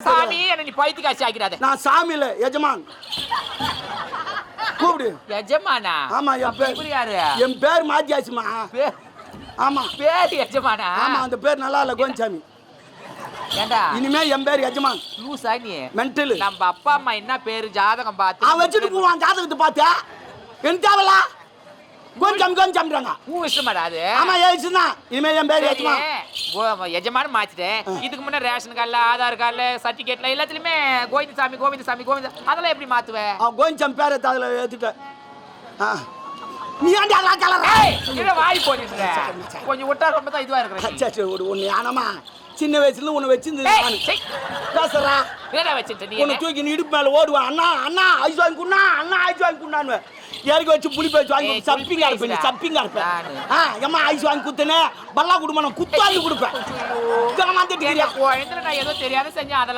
சாமி என்ன நீ பைத்து காட்சி ஆக்கிறாத நான் சாமியில எஜமான். கூப்பிடு. எஜமானா? ஆமா என் பேர் யாரு? என் பேர் மாத்தியாச்சுமா ஆமா. பேர் எஜமானா? ஆமா அந்த பேர் நல்லா இல்ல கோவிந்தசாமி. ஏண்டா? இனிமே என் பேர் எஜமான். லூசா நீ. மென்டல். நம்ம அப்பா அம்மா என்ன பேரு ஜாதகம் பார்த்து அவன் வச்சுட்டு போவான் ஜாதகத்தை பார்த்தியா எனக்கு தேவையில்ல. கோவிந்தசாமி கோவிந்தசாமிறாங்க உன் விஷயமாடா அது. ஆமா ஏச்சு தான் இனிமே என் பேர் எஜமான். எஜமானு மாத்திட்டேன். இதுக்கு முன்ன ரேஷன் கார்டுல ஆதார் கார்டுல சர்டிபிகேட்ல எல்லாத்துலயுமே கோவிந்தசாமி கோவிந்தசாமி கோவிந்த அதெல்லாம் எப்படி மாத்துவ? அவன் கோவிந்தசாமி பேரை அதில் ஏத்துட்டேன். ஆ. நீ ஏன்டா அதெல்லாம் ஏய், கீழே வாய் போனிடுற கொஞ்சம் விட்டா ரொம்ப தான் இதுவா இருக்கிற நீ. சரி ஒரு ஒன்று ஆனமா சின்ன வயசுல உன்னை வச்சிருந்து பேசுறா. என்னடா வச்சிட்ட நீ உன்னை தூக்கி நீ இடுப்பு மேல ஓடுவான் அண்ணா அண்ணா ஐஸ் வாங்கி குண்ணா அண்ணா ஐஸ் வாங்கி குண்ணான்னு இறக்கி வச்சு புளி பேச்சு வாங்கி சப்பிங்க பேச்சுடா. சப்பிங்க இருப்பேன் நானு. ஆ எம்மா ஐஸ் வாங்கி குத்துனே பல்லா குடும்பம் குத்தாந்து கொடுப்பேன். எனக்கு கிராமத்துக்கு குழந்தைல நான் ஏதோ தெரியாத செஞ்சேன். அதெல்லாம்